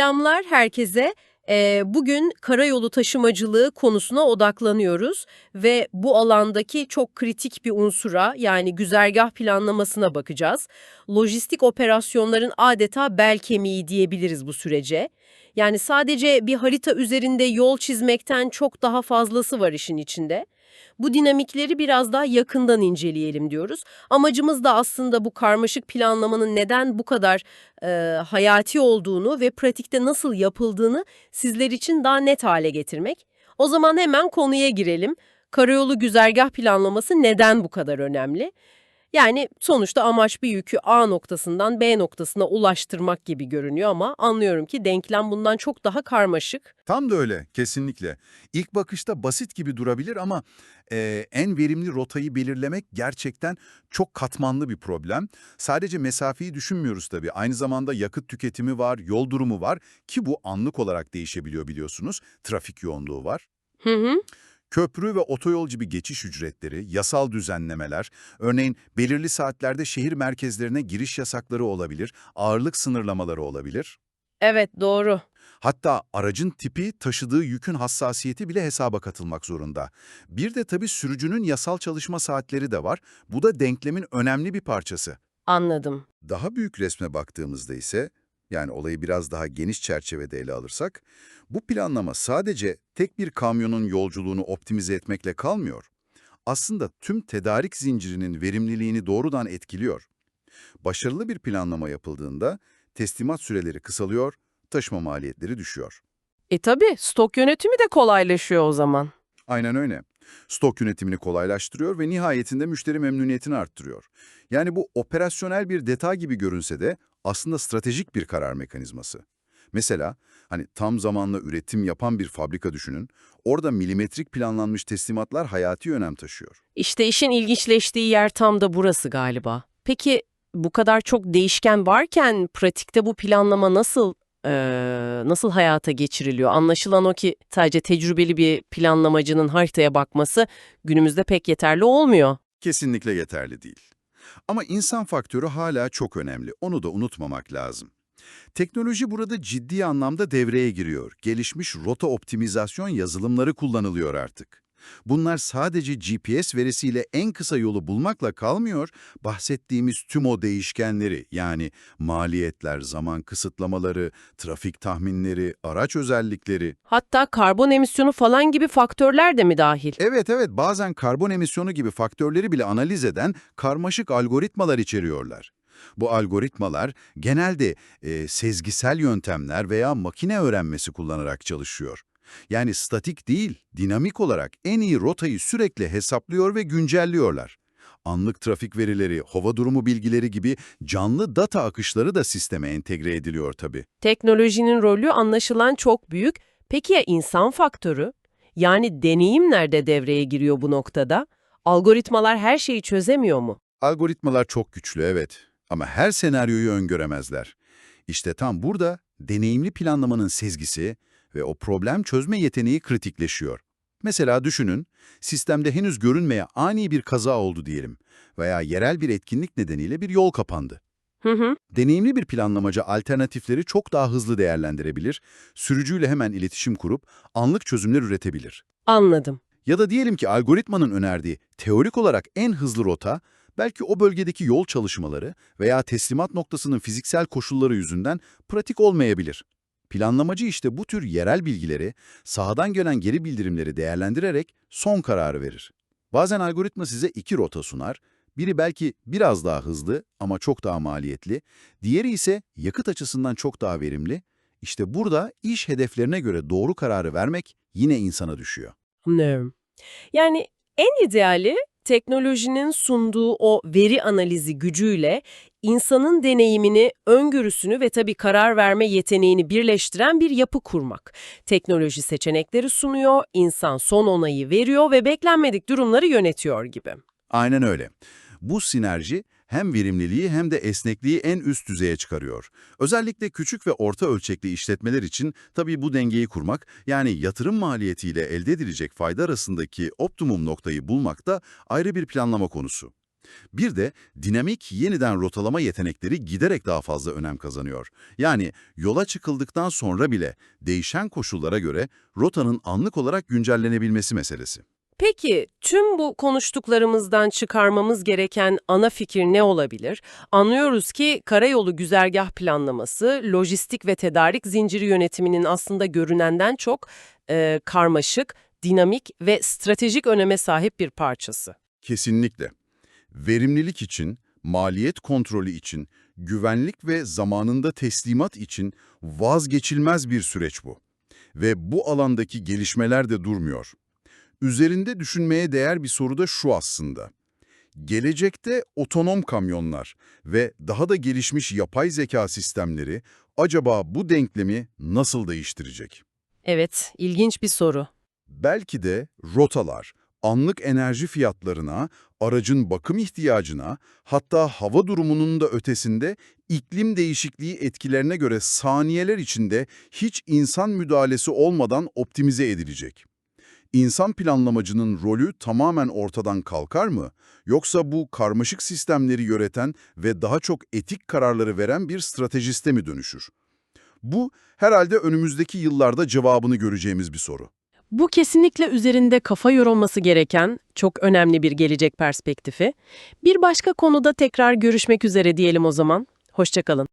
Selamlar herkese. Ee, bugün karayolu taşımacılığı konusuna odaklanıyoruz ve bu alandaki çok kritik bir unsura yani güzergah planlamasına bakacağız. Lojistik operasyonların adeta bel kemiği diyebiliriz bu sürece. Yani sadece bir harita üzerinde yol çizmekten çok daha fazlası var işin içinde. Bu dinamikleri biraz daha yakından inceleyelim diyoruz. Amacımız da aslında bu karmaşık planlamanın neden bu kadar e, hayati olduğunu ve pratikte nasıl yapıldığını sizler için daha net hale getirmek. O zaman hemen konuya girelim. Karayolu güzergah planlaması neden bu kadar önemli? Yani sonuçta amaç bir yükü A noktasından B noktasına ulaştırmak gibi görünüyor ama anlıyorum ki denklem bundan çok daha karmaşık. Tam da öyle, kesinlikle. İlk bakışta basit gibi durabilir ama e, en verimli rotayı belirlemek gerçekten çok katmanlı bir problem. Sadece mesafeyi düşünmüyoruz tabii. Aynı zamanda yakıt tüketimi var, yol durumu var ki bu anlık olarak değişebiliyor biliyorsunuz. Trafik yoğunluğu var. Hı hı. Köprü ve otoyol gibi geçiş ücretleri, yasal düzenlemeler, örneğin belirli saatlerde şehir merkezlerine giriş yasakları olabilir, ağırlık sınırlamaları olabilir. Evet doğru. Hatta aracın tipi, taşıdığı yükün hassasiyeti bile hesaba katılmak zorunda. Bir de tabii sürücünün yasal çalışma saatleri de var. Bu da denklemin önemli bir parçası. Anladım. Daha büyük resme baktığımızda ise, yani olayı biraz daha geniş çerçevede ele alırsak, bu planlama sadece tek bir kamyonun yolculuğunu optimize etmekle kalmıyor. Aslında tüm tedarik zincirinin verimliliğini doğrudan etkiliyor. Başarılı bir planlama yapıldığında teslimat süreleri kısalıyor, taşıma maliyetleri düşüyor. E tabi stok yönetimi de kolaylaşıyor o zaman. Aynen öyle. Stok yönetimini kolaylaştırıyor ve nihayetinde müşteri memnuniyetini arttırıyor. Yani bu operasyonel bir detay gibi görünse de aslında stratejik bir karar mekanizması. Mesela hani tam zamanlı üretim yapan bir fabrika düşünün. Orada milimetrik planlanmış teslimatlar hayati önem taşıyor. İşte işin ilginçleştiği yer tam da burası galiba. Peki bu kadar çok değişken varken pratikte bu planlama nasıl eee, nasıl hayata geçiriliyor? Anlaşılan o ki sadece tecrübeli bir planlamacının haritaya bakması günümüzde pek yeterli olmuyor. Kesinlikle yeterli değil. Ama insan faktörü hala çok önemli. Onu da unutmamak lazım. Teknoloji burada ciddi anlamda devreye giriyor. Gelişmiş rota optimizasyon yazılımları kullanılıyor artık. Bunlar sadece GPS verisiyle en kısa yolu bulmakla kalmıyor, bahsettiğimiz tüm o değişkenleri yani maliyetler, zaman kısıtlamaları, trafik tahminleri, araç özellikleri. Hatta karbon emisyonu falan gibi faktörler de mi dahil? Evet evet bazen karbon emisyonu gibi faktörleri bile analiz eden karmaşık algoritmalar içeriyorlar. Bu algoritmalar genelde e, sezgisel yöntemler veya makine öğrenmesi kullanarak çalışıyor. Yani statik değil, dinamik olarak en iyi rotayı sürekli hesaplıyor ve güncelliyorlar. Anlık trafik verileri, hava durumu bilgileri gibi canlı data akışları da sisteme entegre ediliyor tabii. Teknolojinin rolü anlaşılan çok büyük. Peki ya insan faktörü? Yani deneyim nerede devreye giriyor bu noktada? Algoritmalar her şeyi çözemiyor mu? Algoritmalar çok güçlü evet ama her senaryoyu öngöremezler. İşte tam burada deneyimli planlamanın sezgisi ve o problem çözme yeteneği kritikleşiyor. Mesela düşünün, sistemde henüz görünmeye ani bir kaza oldu diyelim veya yerel bir etkinlik nedeniyle bir yol kapandı. Hı hı. Deneyimli bir planlamacı alternatifleri çok daha hızlı değerlendirebilir, sürücüyle hemen iletişim kurup anlık çözümler üretebilir. Anladım. Ya da diyelim ki algoritmanın önerdiği teorik olarak en hızlı rota, belki o bölgedeki yol çalışmaları veya teslimat noktasının fiziksel koşulları yüzünden pratik olmayabilir. Planlamacı işte bu tür yerel bilgileri, sahadan gelen geri bildirimleri değerlendirerek son kararı verir. Bazen algoritma size iki rota sunar, biri belki biraz daha hızlı ama çok daha maliyetli, diğeri ise yakıt açısından çok daha verimli. İşte burada iş hedeflerine göre doğru kararı vermek yine insana düşüyor. Anlıyorum. Yani en ideali teknolojinin sunduğu o veri analizi gücüyle insanın deneyimini, öngörüsünü ve tabii karar verme yeteneğini birleştiren bir yapı kurmak. Teknoloji seçenekleri sunuyor, insan son onayı veriyor ve beklenmedik durumları yönetiyor gibi. Aynen öyle. Bu sinerji hem verimliliği hem de esnekliği en üst düzeye çıkarıyor. Özellikle küçük ve orta ölçekli işletmeler için tabii bu dengeyi kurmak, yani yatırım maliyetiyle elde edilecek fayda arasındaki optimum noktayı bulmak da ayrı bir planlama konusu. Bir de dinamik yeniden rotalama yetenekleri giderek daha fazla önem kazanıyor. Yani yola çıkıldıktan sonra bile değişen koşullara göre rotanın anlık olarak güncellenebilmesi meselesi. Peki tüm bu konuştuklarımızdan çıkarmamız gereken ana fikir ne olabilir? Anlıyoruz ki karayolu güzergah planlaması, lojistik ve tedarik zinciri yönetiminin aslında görünenden çok e, karmaşık, dinamik ve stratejik öneme sahip bir parçası. Kesinlikle. Verimlilik için, maliyet kontrolü için, güvenlik ve zamanında teslimat için vazgeçilmez bir süreç bu. Ve bu alandaki gelişmeler de durmuyor. Üzerinde düşünmeye değer bir soru da şu aslında. Gelecekte otonom kamyonlar ve daha da gelişmiş yapay zeka sistemleri acaba bu denklemi nasıl değiştirecek? Evet, ilginç bir soru. Belki de rotalar, anlık enerji fiyatlarına, aracın bakım ihtiyacına, hatta hava durumunun da ötesinde iklim değişikliği etkilerine göre saniyeler içinde hiç insan müdahalesi olmadan optimize edilecek. İnsan planlamacının rolü tamamen ortadan kalkar mı? Yoksa bu karmaşık sistemleri yöneten ve daha çok etik kararları veren bir stratejiste mi dönüşür? Bu herhalde önümüzdeki yıllarda cevabını göreceğimiz bir soru. Bu kesinlikle üzerinde kafa yorulması gereken çok önemli bir gelecek perspektifi. Bir başka konuda tekrar görüşmek üzere diyelim o zaman. Hoşçakalın.